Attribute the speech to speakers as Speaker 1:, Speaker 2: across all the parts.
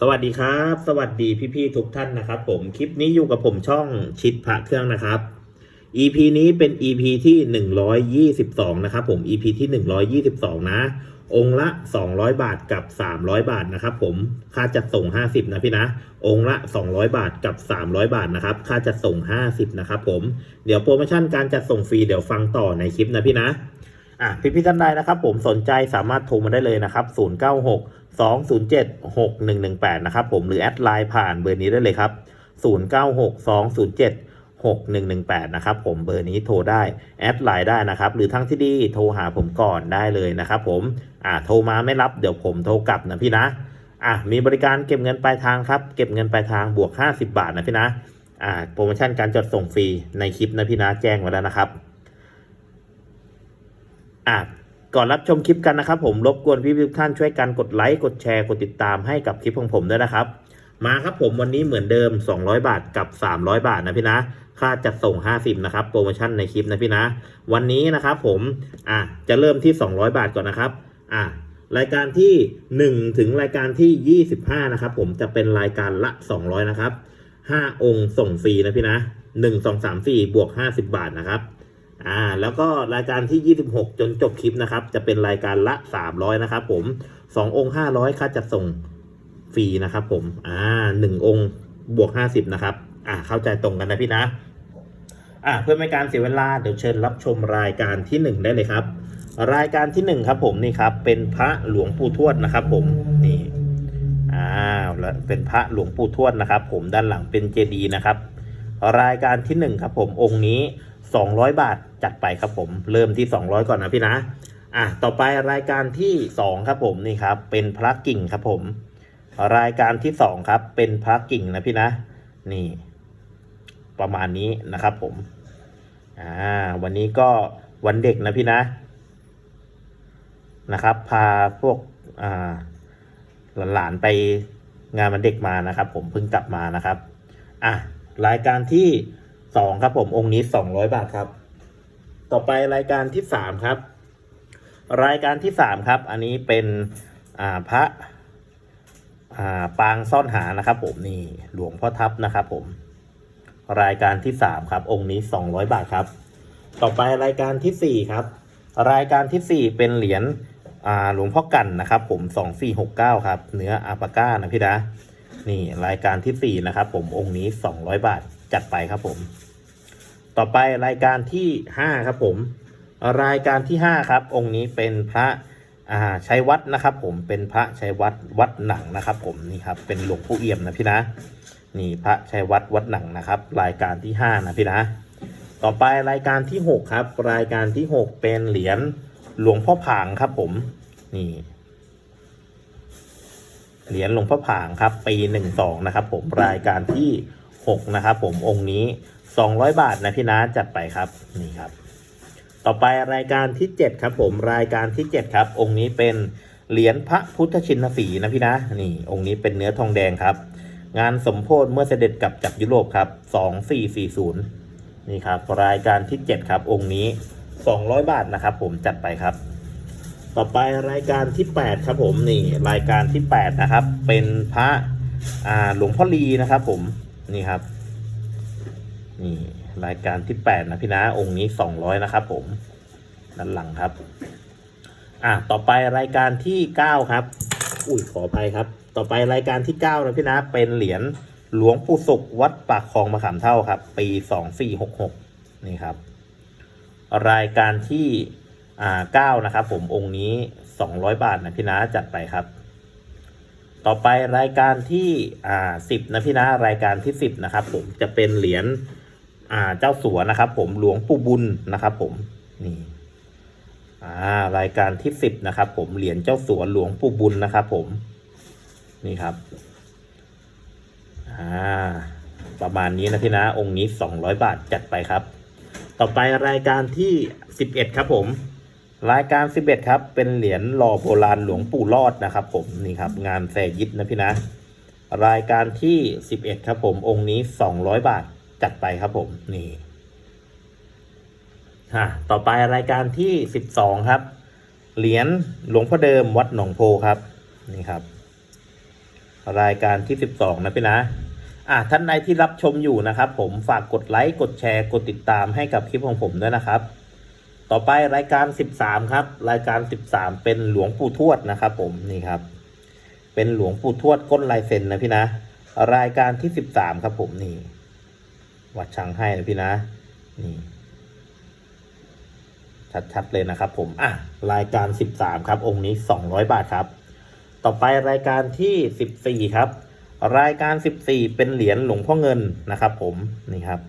Speaker 1: สวัสดีครับ สวัสดีพี่ๆทุกท่านนะครับ ผมคลิปนี้อยู่กับผมช่องชิดพระเครื่องนะครับ EP นี้เป็น EP ที่ 122 นะครับผม EP ที่ 122 นะ องค์ละ 200 บาทกับ 300 บาทนะครับผมค่าจัดส่ง 50 นะพี่นะ องค์ละ 200 บาทกับ 300 บาทนะครับค่าจัดส่ง 50 นะครับผมเดี๋ยวโปรโมชั่นการจัดส่งฟรีเดี๋ยวฟังต่อในคลิปนะพี่นะ อะพี่พี่ๆท่านใดนะครับผมสนใจสามารถโทรมาได้เลยนะครับ 096 207 6118 นะครับผมหรือแอดไลน์ผ่านเบอร์นี้ได้เลยครับ 096 207 6118 นะครับผมเบอร์นี้โทรได้แอดไลน์ได้นะครับ หรือทั้งที่ดีโทรหาผมก่อนได้เลยนะครับผมอ่าโทรมาไม่รับเดี๋ยวผมโทรกลับนะพี่นะอะมีบริการเก็บเงินปลายทางครับ เก็บเงินปลายทางบวก 50 บาทนะพี่นะอ่าโปรโมชั่นการจดส่งฟรีในคลิปนะพี่นะแจ้งไว้แล้วนะครับ อะก่อนรับชมคลิปกันนะครับผมรบกวนพี่ๆทุกท่านช่วยกันกดไลค์กดแชร์กดติดตามให้กับคลิปของผมด้วยนะครับ มาครับผมวันนี้เหมือนเดิม 200 บาทกับ 300 บาทนะพี่นะค่าจัดส่ง 50 นะครับ โปรโมชั่นในคลิปนะพี่นะ วันนี้นะครับผม อะ จะเริ่มที่ 200 บาทก่อนนะครับ อะ รายการที่ 1 ถึงรายการที่ 25 นะครับผม จะเป็นรายการละ 200 นะครับ 5 องค์ส่งฟรีนะพี่นะ 1 2 3 4 บวก 50 บาทนะครับ อ่าแล้วก็รายการที่ 26 จนจบคลิปนะครับ จะเป็นรายการละ 300 นะครับผม 2 องค์ 500 ค่าจัดส่งฟรีนะครับผม อ่า1องค์บวก 50 นะครับ อ่าเข้าใจตรงกันนะพี่นะ อ่าเพื่อไม่การเสียเวลาเดี๋ยวเชิญรับชมรายการที่ 1 ได้เลยครับ รายการที่ 1 ครับผมนี่ครับ เป็นพระหลวงปู่ทวดนะครับ ผมนี่อ้าวแล้วเป็นพระหลวงปู่ทวดนะครับ ผมด้านหลังเป็นเจดีย์นะครับ รายการที่ 1 ครับผมองค์นี้ 200 บาท จัดไปครับผมเริ่มที่ 200 ก่อนนะพี่นะอะต่อไปรายการที่ 2 ครับผมนี่ครับเป็นพระกิ่งครับผม รายการที่ 2 ครับ เป็นพระกิ่งนะพี่นะ นี่ ประมาณนี้นะครับผมอ่าวันนี้ก็วันเด็กนะพี่นะนะครับ พาพวกอ่าหลานๆไปงานวันเด็กมานะครับ ผมเพิ่งกลับมานะครับอะรายการที่สองครับผมองค์นี้สองร้อยบาทครับ ต่อไปรายการที่สามครับ รายการที่สามครับ อันนี้เป็นพระปางซ่อนหานะครับผมนี่หลวงพ่อทับนะครับผมรายการที่สามครับ องค์นี้สองร้อยบาทครับ ต่อไปรายการที่สี่ครับ รายการที่สี่เป็นเหรียญหลวงพ่อกันนะครับ ผมสองสี่หกเก้าครับ เนื้ออาปาก้านะพี่นะนี่รายการที่4นะครับ ผมองค์นี้200บาทจัดไปครับผม ต่อไปรายการที่ 5 ครับผม รายการที่ 5 ครับ องค์นี้เป็นพระอ่าชัยวัดนะครับ ผมเป็นพระชัยวัดวัดหนังนะครับ ผมนี่ครับเป็นหลวงปู่เอี่ยมนะพี่นะนี่พระชัยวัดวัดหนังนะครับ รายการที่ 5 นะพี่นะต่อไปรายการที่ 6 ครับ รายการที่ 6 เป็นเหรียญหลวงพ่อผางครับ ผมนี่เหรียญหลวงพ่อผางครับ ปีหนึ่งสองนะครับ ผมรายการที่หกนะครับ ผมองค์นี้ สองร้อยบาทนะพี่นะจัดไปครับนี่ครับ ต่อไปรายการที่เจ็ดครับ ผมรายการที่เจ็ดครับ องค์นี้เป็นเหรียญพระพุทธชินสีนะพี่นะนี่ องค์นี้เป็นเนื้อทองแดงครับ งานสมโพธิเมื่อเสด็จกลับจากยุโรปครับสองสี่สี่ศูนย์นี่ครับ รายการที่เจ็ดครับ องค์นี้สองร้อยบาทนะครับ ผมจัดไปครับ ต่อไปรายการที่ 8 ครับผมนี่ รายการที่ 8 นะครับ เป็นพระอ่าหลวงพ่อลีนะครับ ผมนี่ครับ นี่รายการที่8นะพี่นะองค์นี้200นะครับ ผมด้านหลังครับ อะต่อไปรายการที่9ครับ อุ้ยขออภัยครับ ต่อไปรายการที่9นะพี่นะเป็นเหรียญหลวงปู่ศุกร์วัดปากคลองมะขามเท่าครับ ปี2466นี่ครับ รายการที่อ่าเก้านะครับ ผมองค์นี้200บาทนะพี่นะจัดไปครับ ต่อไปรายการที่อ่าสิบนะพี่นะรายการที่10นะครับ ผมจะเป็นเหรียญ อ่าเจ้าสัวนะครับ ผมหลวงปู่บุญนะครับ ผมนี่อ่ารายการที่10นะครับ ผมเหรียญเจ้าสัวหลวงปู่บุญนะครับ ผมนี่ครับอ่าประมาณนี้นะพี่นะ องค์นี้200บาทจัดไปครับ ต่อไปรายการที่11ครับผมรายการ11ครับ เป็นเหรียญหล่อโบราณหลวงปู่รอดนะครับ ผมนี่ครับ งานแสยิดนะพี่นะ รายการที่11ครับ ผมองค์นี้200บาท จัดไปครับผมนี่ฮะต่อไปรายการที่12ครับ เหรียญหลวงพ่อเดิมวัดหนองโพครับนี่ครับ รายการที่12นะพี่นะอะท่านใดที่รับชมอยู่นะครับ ผมฝากกดไลค์กดแชร์กดติดตามให้กับคลิปของผมด้วยนะครับ ต่อไปรายการ 13 ครับ รายการ 13 เป็นหลวงปู่ทวดนะครับ ผมนี่ครับ เป็นหลวงปู่ทวดก้นลายเซ็นนะพี่นะ รายการที่ 13 ครับผมนี่ วัดช้างให้นะพี่นะนี่ชัดๆเลยนะครับ ผมอะรายการ 13 ครับ องค์นี้ 200 บาทครับ ต่อไปรายการที่ 14 ครับ รายการ 14 เป็นเหรียญหลวงพ่อเงินนะครับ ผมนี่ครับ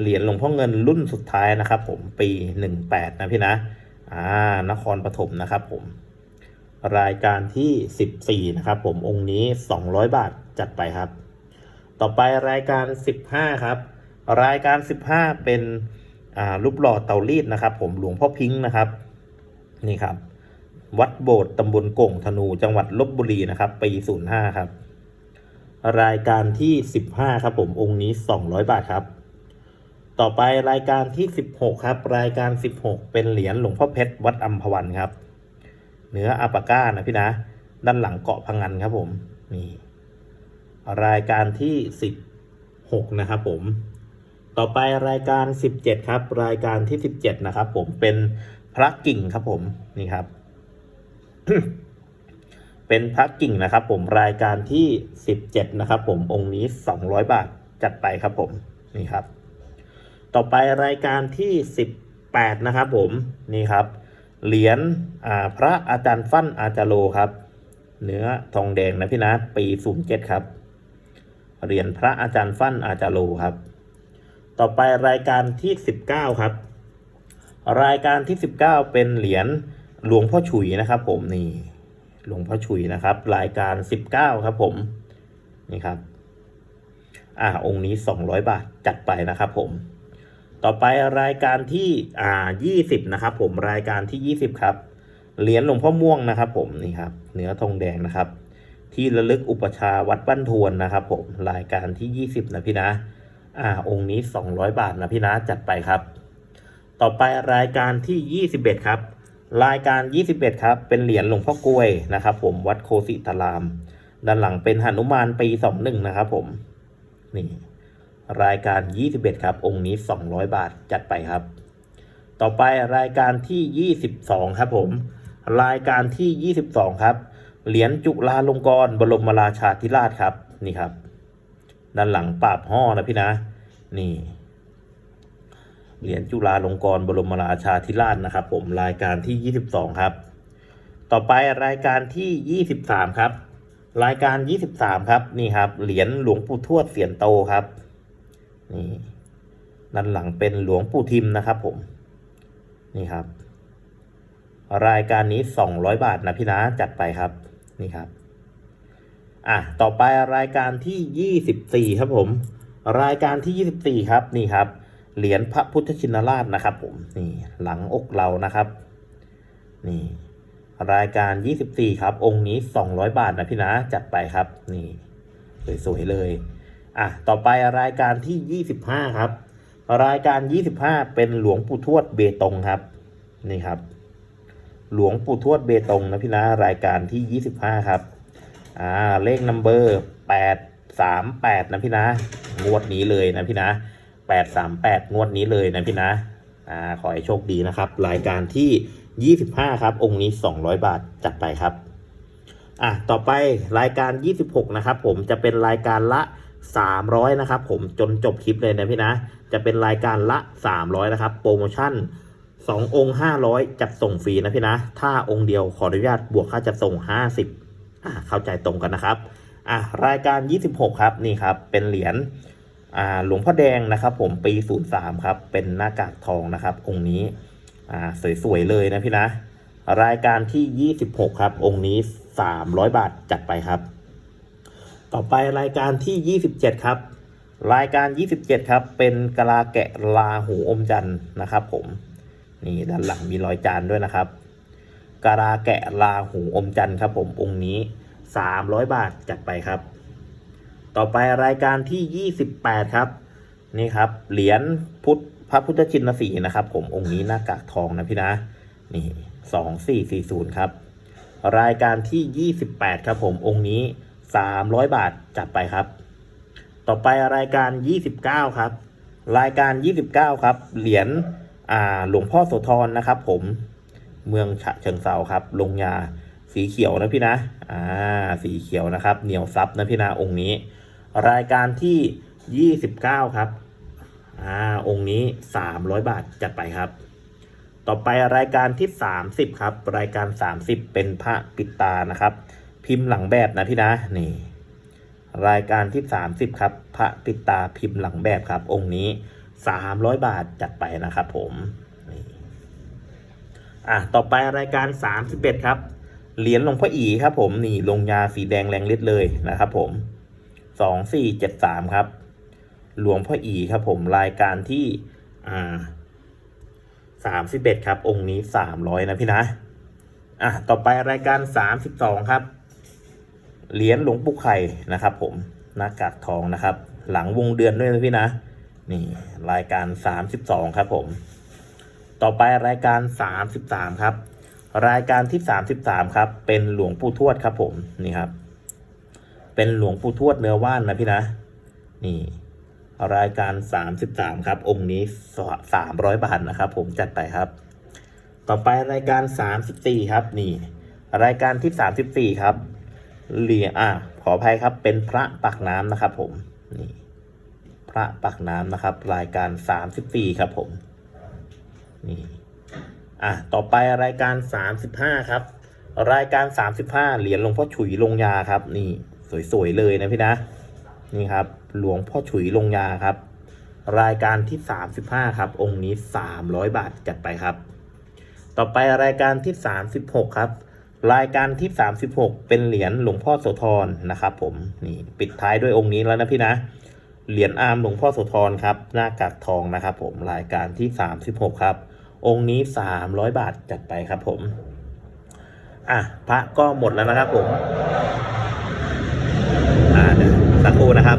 Speaker 1: เหรียญหลวงพ่อเงินรุ่นสุดท้ายนะครับ ผมปี 18 นะพี่นะอ่านครปฐมนะครับ ผม รายการที่ 14 นะครับ ผมองค์นี้ 200 บาทจัดไปครับ ต่อไปรายการ 15 ครับ รายการ 15 เป็นรูปหล่อเตารีดนะครับ ผมหลวงพ่อพิงค์นะครับ นี่ครับ วัดโบสถ์ตำบลก่งธนูจังหวัดลบบุรีนะครับปี 05 ครับ รายการที่ 15 ครับ ผมองค์นี้ 200 บาทครับ ต่อไปรายการที่ 16 ครับ รายการ 16 เป็นเหรียญหลวงพ่อเพชรวัดอัมพวันครับ เนื้ออปปาก้านะพี่นะ ด้านหลังเกาะพังงันครับผมนี่ รายการที่ 16 นะครับผม ต่อไปรายการ 17 ครับ รายการที่ 17 นะครับผมเป็นพระกิ่งครับผมนี่ครับ เป็นพระกิ่งนะครับผมรายการที่ 17 นะครับผมองค์นี้ 200 บาทจัดไปครับผมนี่ครับ ต่อไปรายการที่ 18 นะครับผมนี่ครับเหรียญพระอาจารย์ฟั่นอาจารโลครับ เนื้อทองแดงนะพี่นะ ปี 07 ครับ เหรียญพระอาจารย์ฟั่นอาจารโลครับ ต่อไปรายการที่ 19 ครับ รายการที่ 19 เป็นเหรียญหลวงพ่อฉุยนะครับ ผมนี่หลวงพ่อฉุยนะครับ รายการ 19 ครับผมนี่ครับ อ่าองค์นี้ 200 บาทจัดไปนะครับ ผม ต่อไปรายการที่อ่า20 นะครับ ผมรายการที่ 20 ครับเหรียญหลวงพ่อม่วงนะครับ ผมนี่ครับ เนื้อทองแดงนะครับ ที่ระลึกอุปชาวัดบ้านทวนนะครับผมรายการที่ 20 นะพี่นะ อ่า องค์นี้ 200 บาทนะพี่นะจัดไปครับ ต่อไปรายการที่ 21 ครับ รายการ 21 ครับ เป็นเหรียญหลวงพ่อกล้วยนะครับผมวัดโคสิตาราม ด้านหลังเป็นหนุมานปี 21 นะครับผม นี่รายการ 21 ครับ องค์นี้ 200 บาทจัดไปครับ ต่อไปรายการที่ 22 ครับผม รายการที่ 22 ครับ เหรียญจุฬาลงกรณ์บรมราชาธิราชครับนี่ครับ ด้านหลังปราบห่อนะพี่นะ นี่เหรียญจุฬาลงกรณ์บรมราชาธิราชนะครับ ผมรายการที่ 22 ครับ ต่อไปรายการที่ 23 ครับ รายการ 23 ครับนี่ครับ เหรียญหลวงปู่ทวดเสียนโตครับนี่ด้านหลังเป็นหลวงปู่ทิมนะครับ ผม นี่ครับ รายการนี้ 200 บาทนะพี่นะจัดไปครับ นี่ครับ อะ ต่อไปรายการที่24ครับผม รายการที่24ครับ นี่ครับ เหรียญพระพุทธชินราชนะครับ ผม นี่ หลังอกเรานะครับ นี่ รายการ24ครับ องค์นี้200บาทนะพี่นะ จัดไปครับ นี่สวยๆเลย อะ ต่อไปรายการที่25ครับ รายการ25เป็นหลวงปู่ทวดเบตงครับ นี่ครับ หลวงปู่ทวดเบตงนะพี่นะรายการที่ 25 ครับ อ่า เลขนัมเบอร์ 838 นะพี่นะ งวดนี้เลยนะพี่นะ 838 งวดนี้เลยนะพี่นะ อ่า ขอให้โชคดีนะครับ รายการที่ 25 ครับ องค์นี้ 200 บาท จัดไปครับ อะ ต่อไปรายการ 26 นะครับ ผม จะเป็นรายการละ300 นะครับ ผม จนจบคลิปเลยนะพี่นะ จะเป็นรายการละ 300 นะครับ โปรโมชั่น 2ององค์500จัดส่งฟรีนะพี่นะ ถ้าองค์เดียวขออนุญาตบวกค่าจัดส่ง50อ่าเข้าใจตรงกันนะครับอะรายการ26ครับนี่ครับเป็นเหรียญอ่าหลวงพ่อแดงนะครับ ผมปี03ครับเป็นหน้ากากทองนะครับ องค์นี้อ่าสวยๆเลยนะพี่นะ รายการที่26ครับ องค์นี้300บาทจัดไปครับ ต่อไปรายการที่27ครับรายการ 27 ครับ เป็นกะลาแกะลาหูอมจันทร์นะครับผม นี่ด้านหลังมีรอยจานด้วยนะครับกะลาแกะลาหูอมจันทร์ครับผมองค์นี้ 300 บาทจัดไปครับ ต่อไปรายการที่ 28 ครับ นี่ครับ เหรียญพุทธพระพุทธชินสีนะครับ ผมองค์นี้หน้ากากทองนะพี่นะ นี่สองสี่สี่ศูนย์ครับ รายการที่ 28 ครับผมองค์นี้ 300 บาทจัดไปครับ ต่อไปรายการ 29 ครับ รายการ 29 ครับ เหรียญ หลวงพ่อโสธรนะครับ ผมเมืองฉะเชิงเซาครับ ลงยาสีเขียวนะพี่นะ อ่า สีเขียวนะครับ เหนียวซับนะพี่นะองค์นี้ รายการที่ 29 ครับ อ่า องค์นี้ 300 บาทจัดไปครับ ต่อไปรายการที่ 30 ครับ รายการ 30 เป็นพระปิดตานะครับ พิมพ์หลังแบบนะพี่นะ นี่ รายการที่ 30 ครับ พระปิดตาพิมพ์หลังแบบครับ องค์นี้ 300 บาทจัดไปนะครับผมนี่อะต่อไปรายการ 31 ครับ เหรียญหลวงพ่ออีครับผมนี่ลงยาสีแดงแรงฤทธิ์เลยนะครับผม 2473 ครับ หลวงพ่ออีครับผมรายการที่อ่าสามสิบเอ็ดครับ องค์นี้สามร้อยนะพี่นะอะต่อไปรายการสามสิบสองครับเหรียญหลวงปู่ไข่นะครับผมหน้ากากทองนะครับ หลังวงเดือนด้วยนะพี่นะ นี่ รายการสามสิบสองครับผม ต่อไปรายการสามสิบสามครับ รายการที่สามสิบสามครับ เป็นหลวงปู่ทวดครับผมนี่ครับ เป็นหลวงปู่ทวดเนื้อว่านนะพี่นะ นี่ รายการ33ครับ องค์นี้300บาทนะครับ ผมจัดไปครับ ต่อไปรายการ34ครับนี่ รายการที่34ครับเหรียญอะขออภัยครับเป็นพระปักน้ำนะครับ ผมนี่ พระปักน้ำนะครับ รายการ 34 ครับผมนี่อะต่อไปรายการ 35 ครับ รายการ 35 เหรียญหลวงพ่อฉุยลงยาครับ นี่สวยๆเลยนะพี่นะนี่ครับ หลวงพ่อฉุยลงยาครับ รายการที่ 35 ครับ องค์นี้ 300 บาทจัดไปครับ ต่อไปรายการที่ 36 ครับรายการที่ 36 เป็นเหรียญหลวงพ่อโสธรนะครับผมนี่ปิดท้ายด้วยองค์นี้แล้วนะพี่นะ เหรียญอาร์มหลวงพ่อโสธรครับ หน้ากากทองนะครับผมรายการที่ 36 ครับ องค์นี้ 300 บาทจัดไปครับผม อะ พระก็หมดแล้วนะครับผม อ่าเดี๋ยวสักครู่นะครับ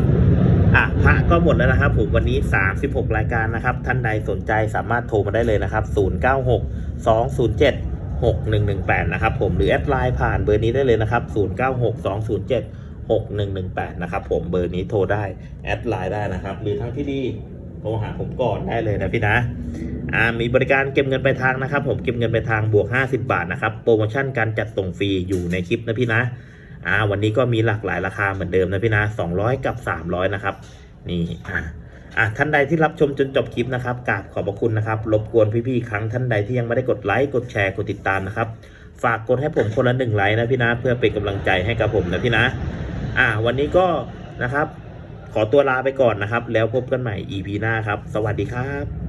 Speaker 1: อะ พระก็หมดแล้วนะครับผมวันนี้ 36 รายการนะครับ ท่านใดสนใจสามารถโทรมาได้เลยนะครับ 096 207 6118 นะครับผมหรือแอดไลน์ผ่านเบอร์นี้ได้เลยนะครับ 096 207 6118 นะครับผมเบอร์นี้โทรได้ แอดไลน์ได้นะครับ หรือทางที่ดีโทรหาผมก่อนได้เลยนะพี่นะอ่ามีบริการเก็บเงินปลายทางนะครับ ผมเก็บเงินปลายทางบวก 50 บาทนะครับโปรโมชั่นการจัดส่งฟรีอยู่ในคลิปนะพี่นะอ่าวันนี้ก็มีหลากหลายราคาเหมือนเดิมนะพี่นะ 200 กับ 300 นะครับนี่อ่าอะท่านใดที่รับชมจนจบคลิปนะครับกราบขอบพระคุณนะครับ รบกวนพี่ๆครั้งท่านใดที่ยังไม่ได้กดไลค์กดแชร์กดติดตามนะครับ ฝากกดให้ผมคนละหนึ่งไลค์นะพี่นะ เพื่อเป็นกำลังใจให้กับผมนะพี่นะ อ่า วันนี้ก็นะครับ ขอตัวลาไปก่อนนะครับ แล้วพบกันใหม่ EP หน้าครับ สวัสดีครับ